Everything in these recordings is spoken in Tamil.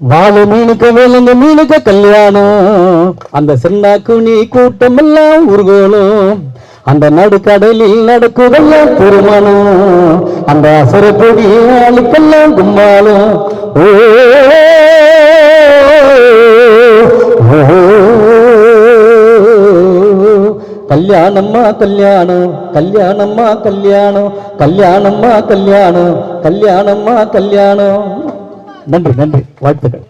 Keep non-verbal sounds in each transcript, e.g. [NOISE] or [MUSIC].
வாழை மீனுக்கு விலங்கு மீனுக்கு கல்யாணம் அந்த சின்ன குனி கூட்டம் எல்லாம் ஊர்கோலும் அந்த நடுக்கடலில் நடக்குதெல்லாம் திருமணம் அந்த அசரப்பொடி ஆளுக்கெல்லாம் கும்மாலும் ஓ கல்யாணம்மா கல்யாணம் கல்யாணம்மா கல்யாணம் கல்யாணம்மா கல்யாணம் கல்யாணம்மா கல்யாணம் நன்றி நன்றி. வாழ்த்துக்கள்.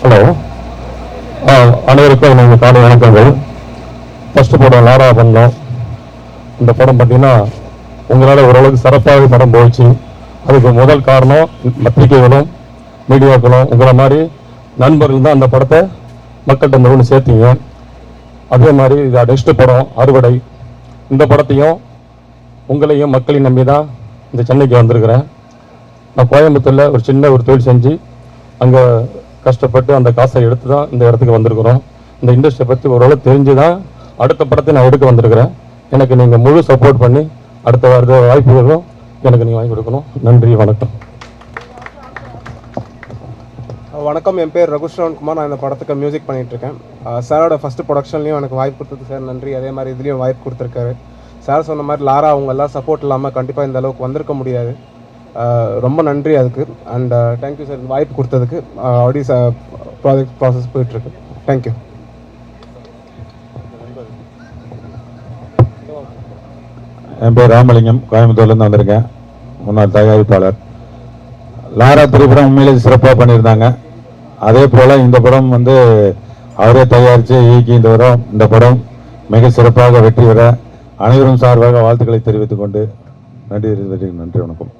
ஹலோ அனைவருக்கும் நாங்கள் காலை வணக்கங்கள். ஃபஸ்ட்டு படம் லாரா பண்ணோம் இந்த படம் பார்த்தீங்கன்னா உங்களால் ஓரளவுக்கு சிறப்பாக படம் போயிடுச்சு அதுக்கு முதல் காரணம் பத்திரிகைகளும் மீடியாக்களும் உங்களை மாதிரி நண்பர்கள் தான் அந்த படத்தை மக்கள்கிட்ட மிகவும் சேர்த்தீங்க. அதே மாதிரி இது நெக்ஸ்ட் படம் அறுவடை. இந்த படத்தையும் உங்களையும் மக்களையும் நம்பி தான் இந்த சென்னைக்கு வந்திருக்கிறேன். நான் கோயம்புத்தூரில் ஒரு சின்ன ஒரு தொழில் செஞ்சு அங்கே கஷ்டப்பட்டு அந்த காசை எடுத்து தான் இந்த இடத்துக்கு வந்திருக்கிறோம். இந்த இண்டஸ்ட்ரியை பற்றி ஓரளவு தெரிஞ்சு தான் அடுத்த படத்தை நான் எடுக்க வந்திருக்கிறேன். எனக்கு நீங்கள் முழு சப்போர்ட் பண்ணி அடுத்த வார வாய்ப்புகளும் எனக்கு நீங்கள் வாங்கி கொடுக்கணும். நன்றி வணக்கம். வணக்கம் என் பேர் ரகுஷ்ரவன் குமார். நான் இந்த படத்துக்கு மியூசிக் பண்ணிட்டு இருக்கேன் சாரோட ஃபஸ்ட்டு ப்ரொடக்ஷன்லையும் எனக்கு வாய்ப்பு கொடுத்தது சார். நன்றி. அதே மாதிரி இதுலேயும் வாய்ப்பு கொடுத்துருக்காரு. சார் சொன்ன மாதிரி லாரா அவங்க எல்லாம் சப்போர்ட் இல்லாமல் கண்டிப்பாக இந்த அளவுக்கு வந்திருக்க முடியாது. ரொம்ப நன்றி அதுக்கு. And thank you sir. வாய்ப்பு கொடுத்ததுக்கு. ஆல்ரெடி ப்ராஜெக்ட் ப்ராசஸ் போயிட்டுருக்கு. தேங்க்யூ என் பேர் ராமலிங்கம். கோயம்புத்தூர்லேருந்து வந்திருக்கேன். முன்னாள் தயாரிப்பாளர். லாரா திரைப்படம் உண்மையிலே சிறப்பாக பண்ணியிருந்தாங்க. அதே போல் இந்த படம் வந்து அவரே தயாரித்து இயக்கி இந்த வரும் இந்த படம் மிக சிறப்பாக வெற்றி பெற அனைவரும் சார்பாக வாழ்த்துக்களை தெரிவித்துக் கொண்டு நன்றி நன்றி வணக்கம்.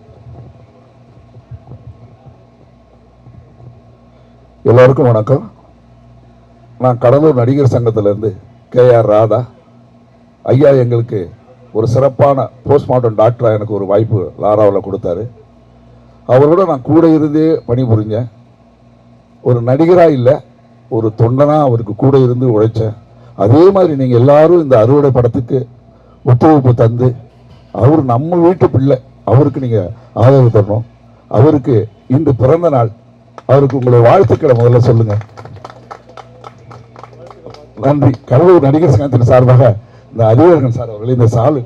எல்லோருக்கும் வணக்கம். நான் கடலூர் நடிகர் சங்கத்திலேருந்து கே ஆர் ராதா. ஐயா எங்களுக்கு ஒரு சிறப்பான போஸ்ட்மார்ட்டம் டாக்டராக எனக்கு ஒரு வாய்ப்பு லாராவில் கொடுத்தாரு. அவரோட நான் கூட இருந்தே பணிபுரிஞ்சேன். ஒரு நடிகராக இல்லை ஒரு தொண்டனாக அவருக்கு கூட இருந்து உழைச்சேன் அதே மாதிரி நீங்கள் எல்லாரும் இந்த அறுவடை படத்துக்கு ஒத்துழைப்பு தந்து அவர் நம்ம வீட்டு பிள்ளை அவருக்கு நீங்கள் ஆதரவு தரணும். அவருக்கு இன்று பிறந்த நாள். அவருக்கு உங்களுடைய வாழ்த்துக்களை முதல்ல சொல்லுங்க. நன்றி. கடலூர் நடிகர் சங்கத்தின் சார்பாக இந்த அறிவழகன் சார் அவர்கள் இந்த சாலு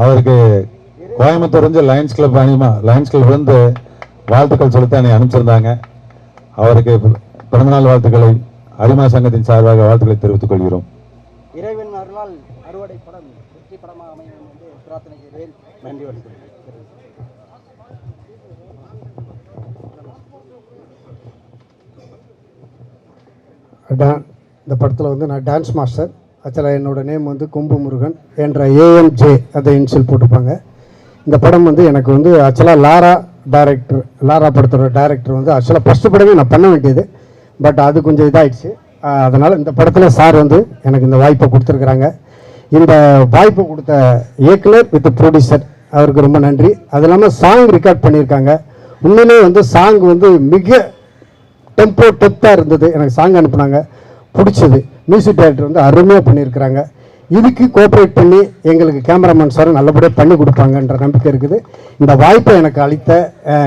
அவருக்கு கோயம்புத்தூர் வந்து லயன்ஸ் கிளப் அனிமா லயன்ஸ் கிளப் வந்து வாழ்த்துக்கள் சொல்லித்தான் என்னை அனுப்பிச்சிருந்தாங்க. அவருக்கு பிறந்தநாள் வாழ்த்துக்களை அரிமா சங்கத்தின் சார்பாக வாழ்த்துக்களை தெரிவித்துக் கொள்கிறோம். இறைவன் அருளால் அறுவடை படம் வெற்றி படமாக அமையும் என்று பிரார்த்தனை செய்கிறேன். நன்றி வணக்கம். டா- இந்த படத்தில் வந்து நான் டான்ஸ் மாஸ்டர் ஆக்சுவலாக என்னோட நேம் வந்து கொம்பு முருகன் என்ற ஏஎம்ஜே அதை இன்சியல் போட்டிருப்பாங்க. இந்த படம் வந்து எனக்கு வந்து ஆக்சுவலாக லாரா டைரக்டர் லாரா படத்தோட டைரக்டர் வந்து ஆக்சுவலாக ஃபஸ்ட்டு படமே நான் பண்ண வேண்டியது. பட் அது கொஞ்சம் இதாகிடுச்சு அதனால் இந்த படத்தில் சார் வந்து எனக்கு இந்த வாய்ப்பை கொடுத்துருக்குறாங்க. இந்த வாய்ப்பு கொடுத்த இயக்குனர் வித் ப்ரொடியூசர் அவருக்கு ரொம்ப நன்றி. அது இல்லாமல் சாங் ரெக்கார்ட் பண்ணியிருக்காங்க. உண்மையிலே வந்து சாங் வந்து மிக டெம்போ டெப்த்தாக இருந்தது. எனக்கு சாங் அனுப்புனாங்க. பிடிச்சது. மியூசிக் டைரக்டர் வந்து அருமையாக பண்ணியிருக்கிறாங்க. இதுக்கு கோஆப்ரேட் பண்ணி எங்களுக்கு கேமராமேன் சார் நல்லபடியாக பண்ணி கொடுப்பாங்கன்ற நம்பிக்கை இருக்குது. இந்த வாய்ப்பை எனக்கு அளித்த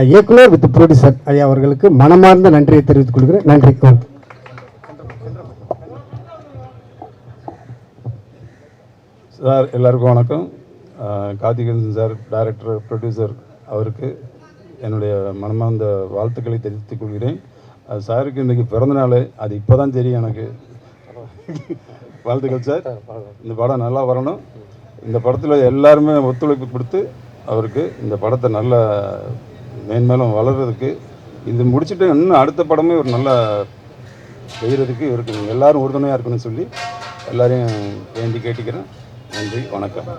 இயக்குனர் வித் ப்ரொடியூசர் ஐயா அவர்களுக்கு மனமார்ந்த நன்றியை தெரிவித்துக் கொள்கிறேன். நன்றி. வணக்கம். சார் எல்லாருக்கும் வணக்கம். கார்த்திகேசன் சார் டைரக்டர் ப்ரொடியூசர் அவருக்கு என்னுடைய மனமார்ந்த வாழ்த்துக்களை தெரிவித்துக் கொள்கிறேன். அது சாருக்கு இன்றைக்கி பிறந்தநாள் அது இப்போ தான் தெரியும் எனக்கு. வாழ்த்துக்கள் சார். இந்த படம் நல்லா வரணும். இந்த படத்தில் எல்லாருமே ஒத்துழைப்பு கொடுத்து அவருக்கு இந்த படத்தை நல்ல மேன்மேலும் வளர்கிறதுக்கு இது முடிச்சுட்டு இன்னும் அடுத்த படமே ஒரு நல்ல செய்கிறதுக்கு இவருக்கு நீங்கள் எல்லாரும் உறுதுணையாக இருக்கணும்னு சொல்லி எல்லாரையும் வேண்டி கேட்டுக்கிறேன். நன்றி வணக்கம்.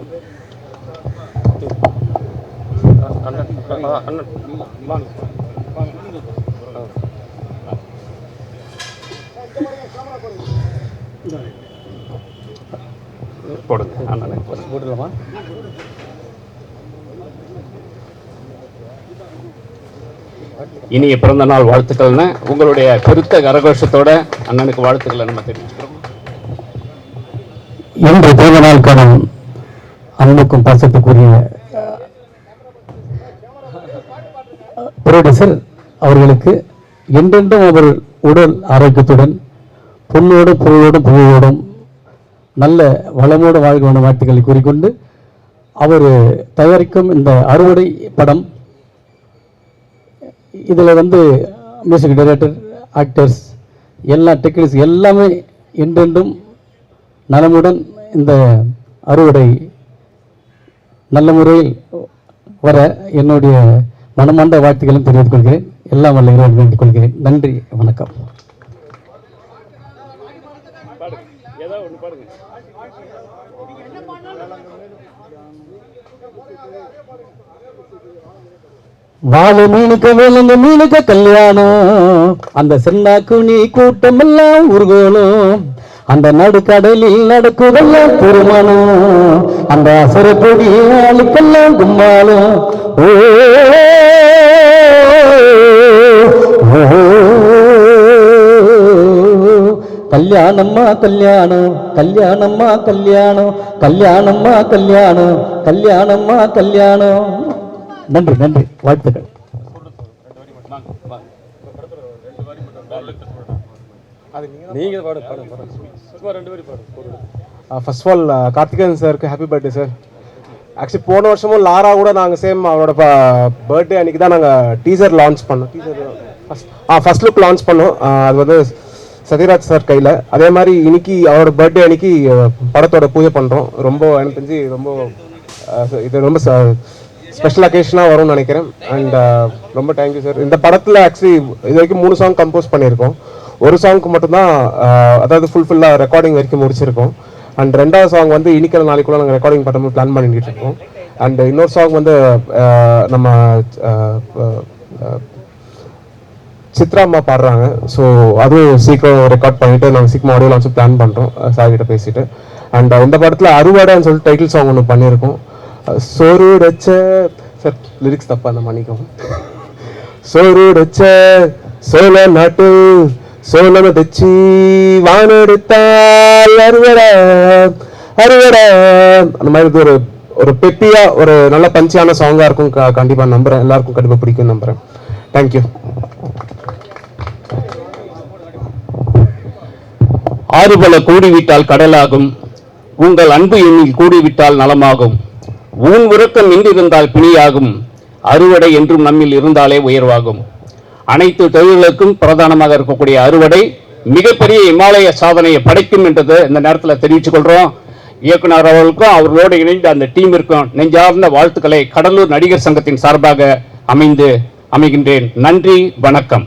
போடுங்க. அண்ணனை போட்டுடலாமா இனிய பிறந்த நாள் வாழ்த்துக்கள்னு உங்களுடைய பெருத்த கரகோஷத்தோட அண்ணனுக்கு வாழ்த்துக்களை நம்ம தெரிவிச்சுக்கிறோம். இன்று பிறந்த நாள் காணும் அன்புக்கும் பாசத்துக்குரிய புரோடியூசர் அவர்களுக்கு என்றென்றும் அவர் உடல் ஆரோக்கியத்துடன் பொண்ணோடும் பொருளோடும் புகழோடும் நல்ல வளமோடு வாழ்க வாழ்த்துக்களை கூறிக்கொண்டு அவர் தயாரிக்கும் இந்த அறுவடை படம் இதில் வந்து மியூசிக் டைரக்டர் ஆக்டர்ஸ் எல்லா டெக்னிக்ஸ் எல்லாமே என்றென்றும் நலமுடன் இந்த அறுவடை நல்ல முறையில் வர என்னுடைய மனமார்ந்த வாழ்த்துக்களும் தெரிவித்துக் கொள்கிறேன். எல்லாம் வல்ல இரவு வேண்டிக் கொள்கிறேன். நன்றி வணக்கம். வாழ மீனுக்க வேலுங்க மீனுக்க கல்யாணம். அந்த சின்னாக்குனி கூட்டம் எல்லாம் உருகோணும் அந்த நடுக்கடலில் நடக்குதெல்லாம் திருமணம். அந்த அசரப்பொடி ஆளுக்கெல்லாம் கும்பாலும் ஓ, கல்யாணம்மா கல்யாணம் கல்யாணம்மா கல்யாணம் கல்யாணம்மா கல்யாணம் கல்யாணம்மா கல்யாணம். நன்றி நன்றி. வாழ்த்துக்கள். ஃபர்ஸ்ட் ஆஃப் ஆல் கார்த்திகேயன் சாருக்கு ஹாப்பி பர்த்டே சார் ஆக்சுவலி போன வருஷமும் லாரா கூட நாங்கள் சேம் அவரோட பர்த்டே அன்னைக்கு தான் நாங்கள் டீசர் லான்ச் பண்ணோம். டீசர் ஃபஸ்ட் ஆ ஃபர்ஸ்ட் லுக் லான்ச் பண்ணோம். அது வந்து சத்யராஜ் சார் கையில். அதே மாதிரி இன்னைக்கு அவரோட பர்த்டே அன்னைக்கு படத்தோட பூஜை பண்ணுறோம் ரொம்ப எனக்கு தெரிஞ்சு ரொம்ப இது ரொம்ப ஸ்பெஷல் அக்கேஷனாக வரும்னு நினைக்கிறேன். அண்ட் ரொம்ப தேங்க்யூ சார் இந்த படத்தில் ஆக்சுவலி இது வரைக்கும் மூணு சாங் கம்போஸ் பண்ணியிருக்கோம். ஒரு சாங்க்கு மட்டும்தான் அதாவது ஃபுல்ஃபில்லாக ரெக்கார்டிங் வரைக்கும் முடிச்சிருக்கோம். அண்ட் ரெண்டாவது சாங் வந்து இனிக்கிற நாளைக்குள்ள நாங்கள் ரெக்கார்டிங் பண்ணுறது பிளான் பண்ணிட்டு இருக்கோம். அண்ட் இன்னொரு சாங் வந்து நம்ம சித்ரா அம்மா பாடுறாங்க. ஸோ அதுவும் சீக்கிரம் ரெக்கார்ட் பண்ணிட்டு நாங்கள் சீக்கிரம் ஆடியோ லான்ச் பிளான் பண்ணுறோம் சார் கிட்ட பேசிட்டு. அண்ட் இந்த படத்தில் அறுவடைன்னு சொல்லிட்டு டைட்டில் சாங் ஒன்று பண்ணியிருக்கோம். சோறு ரச்ச சார் லிரிக்ஸ் தப்பா அந்த மன்னிக்கவும். சோறு ரச்ச சோழ நாட்டு சோழனை தச்சு வானெடுத்தால் அறுவடை அறுவடை அந்த மாதிரி இது ஒரு ஒரு பெப்பியா ஒரு நல்ல பஞ்சியான சாங்கா இருக்கும். க- கண்டிப்பா நம்புறேன். எல்லாருக்கும் கண்டிப்பா பிடிக்கும் நம்புறேன். தேங்க்யூ ஆறுபல கூடிவிட்டால் கடலாகும். உங்கள் அன்பு எண்ணில் கூடிவிட்டால் நலமாகும். ஊன் உறக்கம் இன்றிருந்தால் பிணியாகும். அறுவடை என்றும் நம்மில் இருந்தாலே உயர்வாகும். அனைத்து தொழில்களுக்கும் பிரதானமாக இருக்கக்கூடிய அறுவடை மிகப்பெரிய இமாலய சாதனையை படைக்கும் என்றது இந்த நேரத்தில் தெரிவித்துக் கொள்கிறோம் இயக்குனர் அவர்களுக்கும் அவர்களோடு இணைந்த அந்த டீமிற்கும் நெஞ்சார்ந்த வாழ்த்துக்களை கடலூர் நடிகர் சங்கத்தின் சார்பாக அமைந்து அமைகின்றேன். நன்றி வணக்கம்.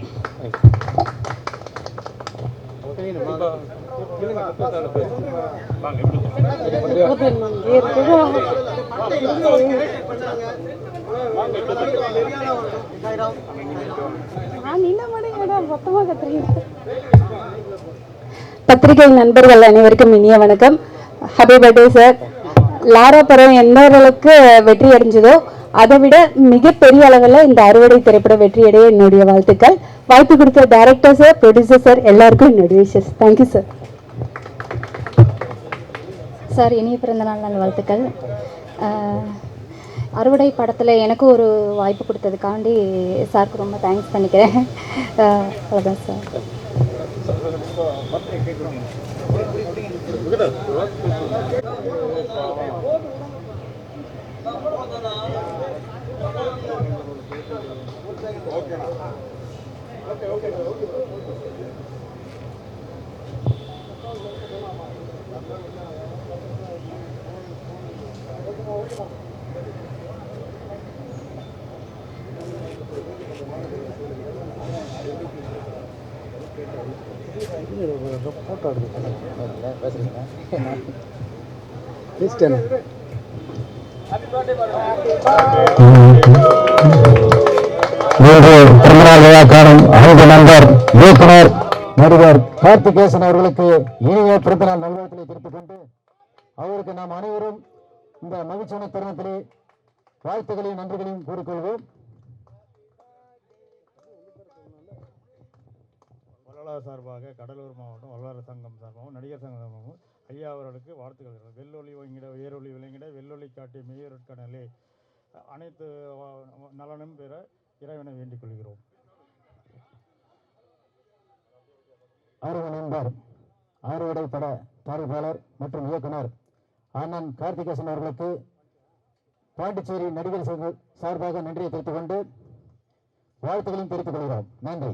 பத்திரிகை நண்பர்கள் அனைவருக்கும் இனிய வணக்கம். Happy birthday sir. லாரா படம் எந்த அளவுக்கு வெற்றி அடைஞ்சதோ அதை விட மிகப்பெரிய அளவில் இந்த அறுவடை திரைப்படம் வெற்றி அடைய என்னுடைய வாழ்த்துக்கள் வாய்ப்பு கொடுத்த டைரக்டர் சார் ப்ரொடியூசர் சார் எல்லாருக்கும் என்னுடைய விஷஸ் தேங்க்யூ சார் சார் இனிய பிறந்த நாள் நல் வாழ்த்துக்கள் அறுவடை படத்தில் எனக்கும் ஒரு வாய்ப்பு கொடுத்ததுக்காண்டி சாருக்கு ரொம்ப தேங்க்ஸ் பண்ணிக்கிறேன் அவ்வளோதான் சார் ஃபோட்டோ எடுத்து பேசுறீங்க மூன்று பிறந்தநாள் விழா காணும் அன்பு நண்பர் இயக்குனர் நடிகர் கார்த்திகேசன் அவர்களுக்கு இனிய பிறந்தநாள் நல்வாழ்த்துக்களை தெரிவித்துக் கொண்டு அவருக்கு நாம் அனைவரும் இந்த மகிழ்ச்சியான தருணத்திலே வாழ்த்துக்களையும் நன்றிகளையும் கூறிக்கொள்வோம். வள்ளலார் சார்பாக கடலூர் மாவட்டம் வள்ளலார் சங்கம் சார்பாகவும் நடிகர் சங்கம் சார்பாகவும் ஐயா அவர்களுக்கு வாழ்த்துக்கள் வெள்ளொளி உயர் உயரொளி விளங்கிட வெள்ளொலி காட்டி மெய்யொருட்கணலே அனைத்து நலனும் பெற இறைவனை வேண்டிக் கொள்கிறோம். அருமை நண்பர் ஆறுவடை பட தயாரிப்பாளர் மற்றும் இயக்குனர் அண்ணன் கார்த்திகேசன் அவர்களுக்கு பாண்டிச்சேரி நடிகர் சங்க சார்பாக நன்றியை தெரிவித்துக் கொண்டு வாழ்த்துக்களையும் தெரிவித்துக் கொள்கிறோம். நன்றி.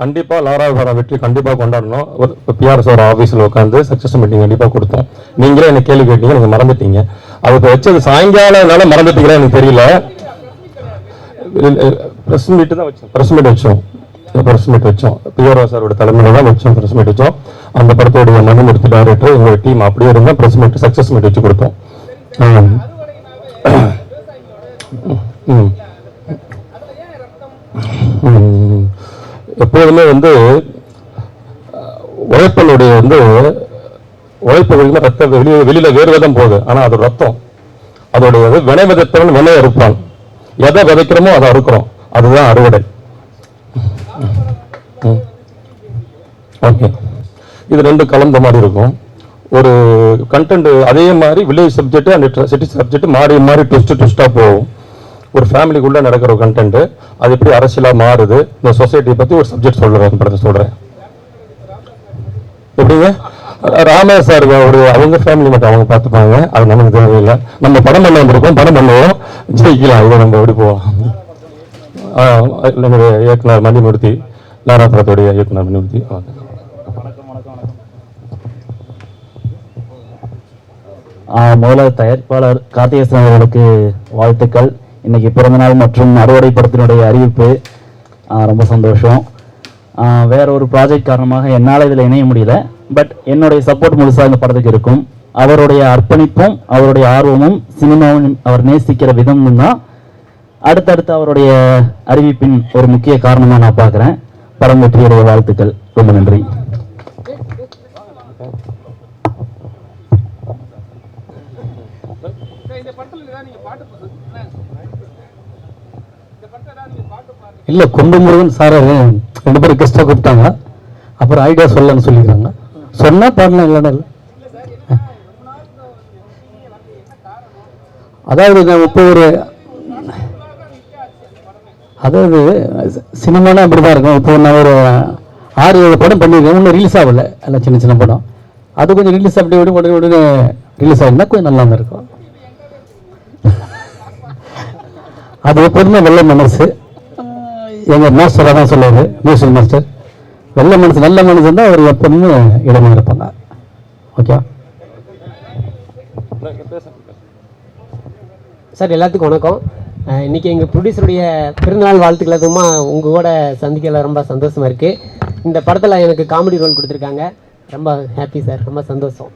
கண்டிப்பாக லாரா வர வெற்றி கண்டிப்பாக கொண்டாடணும். ஒரு பிஆர்எஸ் ஒரு ஆஃபீஸில் உட்காந்து சக்ஸஸ் மீட்டிங் கண்டிப்பாக கொடுத்தோம் நீங்களே என்ன கேள்வி கேட்டீங்க நீங்கள் மறந்துட்டீங்க. அதுக்கு வச்சது சாயங்காலம்னால மறந்துட்டீங்களா எனக்கு தெரியல. ப்ரெஸ் மீட்டு தான் வச்சோம். ப்ரெஸ் மீட் வச்சோம். ப்ரெஸ் மீட் வச்சோம். பிஆர்ஓ சாரோட தலைமையில் தான் வச்சோம் ப்ரெஸ் மீட் வச்சோம். அந்த படத்தோடைய மணிமூர்த்தி டைரக்டர் எங்களோட டீம் அப்படியே இருந்தால் ப்ரெஸ் மீட் சக்ஸஸ் மீட் வச்சு கொடுத்தோம். [CLEARS THROAT] ம். ம். எப்போதுமே வந்து உழைப்பனுடைய வந்து உழைப்பு ரத்த வெளியே வெளியில் வேறு விதம் போகுது. ஆனால் அது ரத்தம். அதோடைய இது வினை விதத்தவன் வினை அறுப்பான். எதை விதைக்கிறோமோ அதை அறுக்கிறோம். அதுதான் அறுவடை. ஓகே. இது ரெண்டு கலந்த மாதிரி இருக்கும். ஒரு கண்டென்ட் அதே மாதிரி village subject and city subject மாறி மாறி ட்விஸ்ட் ட்விஸ்டாக போகும். ஒரு ஃபேமிலிக்குள்ளே நடக்கிற ஒரு கண்டென்ட் அது எப்படி அரசியலாக மாறுது இந்த சொசைட்டியை பற்றி ஒரு சப்ஜெக்ட் சொல்கிறேன் படத்தை சொல்கிறேன் எப்படிங்க? ராமே சார் ஒரு அவங்க ஃபேமிலி மட்டும் அவங்க பார்த்துப்பாங்க அது நமக்கு தேவையில்லை. நம்ம படம் பண்ண வந்திருக்கோம் படம் பண்ணுவோம் ஜெயிக்கலாம் இதை நம்ம எப்படி போகலாம் நம்முடைய இயக்குனர் மணிமூர்த்தி லாரா படத்துடைய இயக்குனர் மணிமூர்த்தி முதல்ல தயாரிப்பாளர் கார்த்திகேசன் அவர்களுக்கு வாழ்த்துக்கள். இன்றைக்கி பிறந்தநாள் மற்றும் அறுவடை படத்தினுடைய அறிவிப்பு ரொம்ப சந்தோஷம். வேற ஒரு ப்ராஜெக்ட் காரணமாக என்னால் இதில் இணைய முடியல. பட் என்னுடைய சப்போர்ட் முழுசாக இந்த படத்துக்கு இருக்கும். அவருடைய அர்ப்பணிப்பும் அவருடைய ஆர்வமும் சினிமாவும் அவர் நேசிக்கிற விதமும் தான். அடுத்தடுத்து அவருடைய அறிவிப்பின் ஒரு முக்கிய காரணமாக நான் பார்க்குறேன். படம் வெற்றியுடைய வாழ்த்துக்கள். ரொம்ப நன்றி. இல்லை கொண்டு முருகன் சார் ரெண்டு பேரும் கெஸ்ட்டாக கூப்பிட்டாங்க. அப்புறம் ஐடியா சொல்லன்னு சொல்லிக்கிறாங்க. சொன்னால் பாடலாம் இல்லைன்னா இல்லை. அதாவது நான் இப்போ ஒரு அதாவது சினிமானா அப்படி தான் இருக்கும். இப்போ நான் ஒரு ஆறு ஏழு படம் பண்ணியிருக்கேன். இன்னும் ரிலீஸ் ஆகலை. எல்லாம் சின்ன சின்ன படம். அது கொஞ்சம் ரிலீஸ் அப்படி விட உடனே உடனே ரிலீஸ் ஆகினா கொஞ்சம் நல்லா இருக்கும். அது எப்போதுமே நல்ல மனசு. எங்கள் மாஸ்டராக தான் சொல்லுவார் மியூசிக் மாஸ்டர் நல்ல மனசு நல்ல மனசு தான் அவர் எப்பவுமே இடமா இருப்பாங்க. ஓகே சார் எல்லாத்துக்கும் வணக்கம். இன்றைக்கி எங்கள் ப்ரொடியூசருடைய பிறந்தநாள் வாழ்த்துக்கள் அதுமா உங்கள் கூட சந்திக்கல ரொம்ப சந்தோஷமாக இருக்குது இந்த படத்தில் எனக்கு காமெடி ரோல் கொடுத்துருக்காங்க. ரொம்ப ஹாப்பி சார் ரொம்ப சந்தோஷம்.